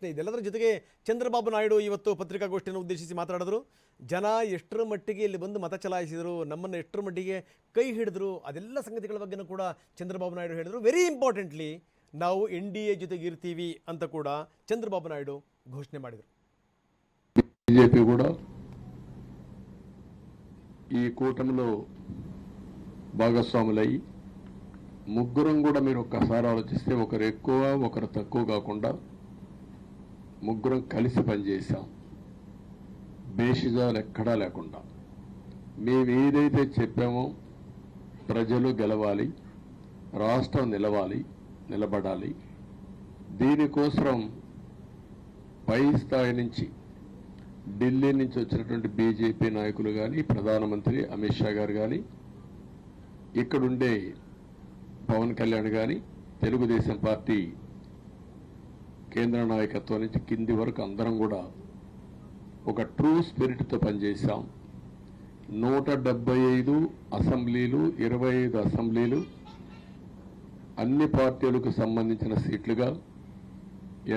ಪ್ರಶ್ನೆ ಇದೆ ಎಲ್ಲದರ ಜೊತೆಗೆ ಚಂದ್ರಬಾಬು ನಾಯ್ಡು ಇವತ್ತು ಪತ್ರಿಕಾಗೋಷ್ಠಿಯನ್ನು ಉದ್ದೇಶಿಸಿ ಮಾತನಾಡಿದ್ರು ಜನ ಎಷ್ಟರ ಮಟ್ಟಿಗೆ ಇಲ್ಲಿ ಬಂದು ಮತ ಚಲಾಯಿಸಿದರು ನಮ್ಮನ್ನು ಎಷ್ಟರ ಮಟ್ಟಿಗೆ ಕೈ ಹಿಡಿದ್ರು ಅದೆಲ್ಲ ಸಂಗತಿಗಳ ಬಗ್ಗೆನೂ ಕೂಡ ಚಂದ್ರಬಾಬು ನಾಯ್ಡು ಹೇಳಿದರು ವೆರಿ ಇಂಪಾರ್ಟೆಂಟ್ಲಿ ನಾವು ಎನ್ ಡಿ ಎ ಜೊತೆಗೆ ಇರ್ತೀವಿ ಅಂತ ಕೂಡ ಚಂದ್ರಬಾಬು ನಾಯ್ಡು ಘೋಷಣೆ ಮಾಡಿದರು బీజేపీ కూడా ఈ కూటమిలో భాగస్వాములయ్యి ముగ్గురం కూడా మీరు ఒక్కసారి ఆలోచిస్తే ఒకరు ఎక్కువ ఒకరు తక్కువ కాకుండా ముగ్గురం కలిసి పనిచేసాం బేషిజాలు ఎక్కడా లేకుండా. మేము ఏదైతే చెప్పామో ప్రజలు గెలవాలి రాష్ట్రం నిలవాలి నిలబడాలి. దీనికోసం పై స్థాయి నుంచి ఢిల్లీ నుంచి వచ్చినటువంటి బీజేపీ నాయకులు కానీ ప్రధానమంత్రి అమిత్ షా గారు కానీ ఇక్కడుండే పవన్ కళ్యాణ్ కానీ తెలుగుదేశం పార్టీ కేంద్ర నాయకత్వం నుంచి కింది వరకు అందరం కూడా ఒక ట్రూ స్పిరిట్తో పనిచేశాం. నూట డెబ్బై ఐదు అసెంబ్లీలు ఇరవై ఐదు అసెంబ్లీలు అన్ని పార్టీలకు సంబంధించిన సీట్లుగా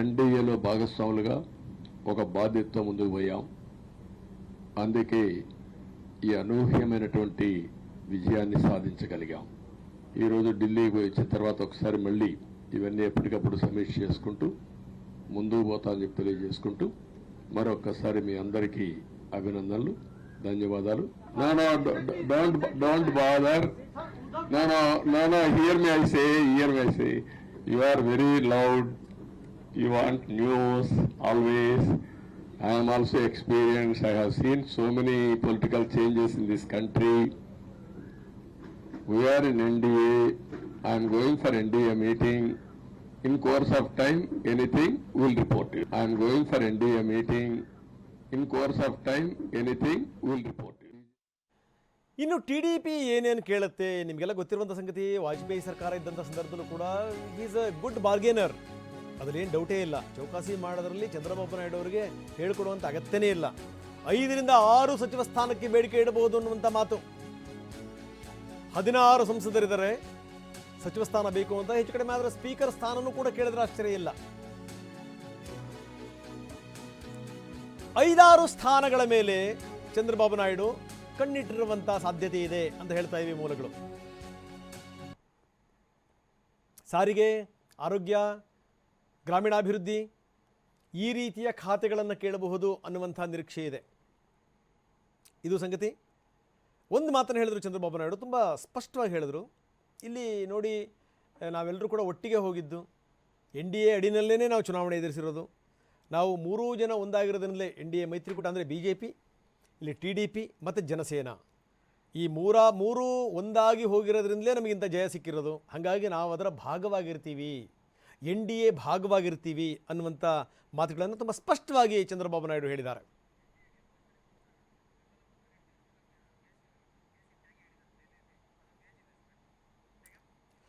ఎన్డీఏలో భాగస్వాములుగా ఒక బాధ్యతతో ముందుకు పోయాం. అందుకే ఈ అనూహ్యమైనటువంటి విజయాన్ని సాధించగలిగాం. ఈరోజు ఢిల్లీకి వచ్చిన తర్వాత ఒకసారి మళ్ళీ ఇవన్నీ ఎప్పటికప్పుడు సమీక్ష చేసుకుంటూ ముందుకు పోతా అని తెలియజేసుకుంటూ మరొక్కసారి మీ అందరికీ అభినందనలు ధన్యవాదాలు. నానా don't don't bother. No no hear me I say hear me I say you are very loud you want news always I'm also experience I have seen so many political changes in this country we're in NDA I'm going for NDA meeting In course of time, anything will report it. I am going for NDA meeting. In course of time, anything will report it. ಇನ್ನು T D P ಏನೇನು ಕೇಳುತ್ತೆ ನಿಮಗೆಲ್ಲ ಗೊತ್ತಿರುವಂಥ ಸಂಗತಿ ವಾಜಪೇಯಿ ಸರ್ಕಾರ ಇದ್ದಂಥ ಸಂದರ್ಭದಲ್ಲೂ ಕೂಡ ಈಸ್ ಅ ಗುಡ್ ಬಾರ್ಗೇನರ್ ಅದರಲ್ಲೇನು ಡೌಟೇ ಇಲ್ಲ ಚೌಕಾಸಿ ಮಾಡೋದ್ರಲ್ಲಿ ಚಂದ್ರಬಾಬು ನಾಯ್ಡು ಅವರಿಗೆ ಹೇಳಿಕೊಡುವಂಥ ಅಗತ್ಯನೇ ಇಲ್ಲ ಐದರಿಂದ ಆರು ಸಚಿವ ಸ್ಥಾನಕ್ಕೆ ಬೇಡಿಕೆ ಇಡಬಹುದು ಅನ್ನುವಂಥ ಮಾತು ಹದಿನಾರು ಸಂಸದರಿದ್ದಾರೆ ಸಚಿವ ಸ್ಥಾನ ಬೇಕು ಅಂತ ಹೆಚ್ಚು ಕಡಿಮೆ ಆದರೆ ಸ್ಪೀಕರ್ ಸ್ಥಾನನೂ ಕೂಡ ಕೇಳಿದ್ರೆ ಆಶ್ಚರ್ಯ ಇಲ್ಲ. ಐದಾರು ಸ್ಥಾನಗಳ ಮೇಲೆ ಚಂದ್ರಬಾಬು ನಾಯ್ಡು ಕಣ್ಣಿಟ್ಟಿರುವಂತಹ ಸಾಧ್ಯತೆ ಇದೆ ಅಂತ ಹೇಳ್ತಾ ಇವೆ ಮೂಲಗಳು. ಸಾರಿಗೆ, ಆರೋಗ್ಯ, ಗ್ರಾಮೀಣಾಭಿವೃದ್ಧಿ ಈ ರೀತಿಯ ಖಾತೆಗಳನ್ನು ಕೇಳಬಹುದು ಅನ್ನುವಂಥ ನಿರೀಕ್ಷೆ ಇದೆ. ಇದು ಸಂಗತಿ. ಒಂದು ಮಾತನ್ನು ಹೇಳಿದರು ಚಂದ್ರಬಾಬು ನಾಯ್ಡು, ತುಂಬ ಸ್ಪಷ್ಟವಾಗಿ ಹೇಳಿದರು. ಇಲ್ಲಿ ನೋಡಿ ನಾವೆಲ್ಲರೂ ಕೂಡ ಒಟ್ಟಿಗೆ ಹೋಗಿದ್ದು. ಎನ್ ಡಿ ಎ ಅಡಿನಲ್ಲೇ ನಾವು ಚುನಾವಣೆ ಎದುರಿಸಿರೋದು. ನಾವು ಮೂರೂ ಜನ ಒಂದಾಗಿರೋದ್ರಿಂದಲೇ ಎನ್ ಡಿ ಎ ಮೈತ್ರಿಕೂಟ ಅಂದರೆ ಬಿ ಜೆ ಪಿ, ಇಲ್ಲಿ ಟಿ ಡಿ ಪಿ ಮತ್ತು ಜನಸೇನಾ. ಈ ಮೂರ, ಮೂರು ಒಂದಾಗಿ ಹೋಗಿರೋದ್ರಿಂದಲೇ ನಮಗಿಂತ ಜಯ ಸಿಕ್ಕಿರೋದು. ಹಾಗಾಗಿ ನಾವು ಅದರ ಭಾಗವಾಗಿರ್ತೀವಿ. ಎನ್ ಡಿ ಎ ಭಾಗವಾಗಿರ್ತೀವಿ ಅನ್ನುವಂಥ ಮಾತುಗಳನ್ನು ತುಂಬ ಸ್ಪಷ್ಟವಾಗಿ ಚಂದ್ರಬಾಬು ನಾಯ್ಡು ಹೇಳಿದ್ದಾರೆ.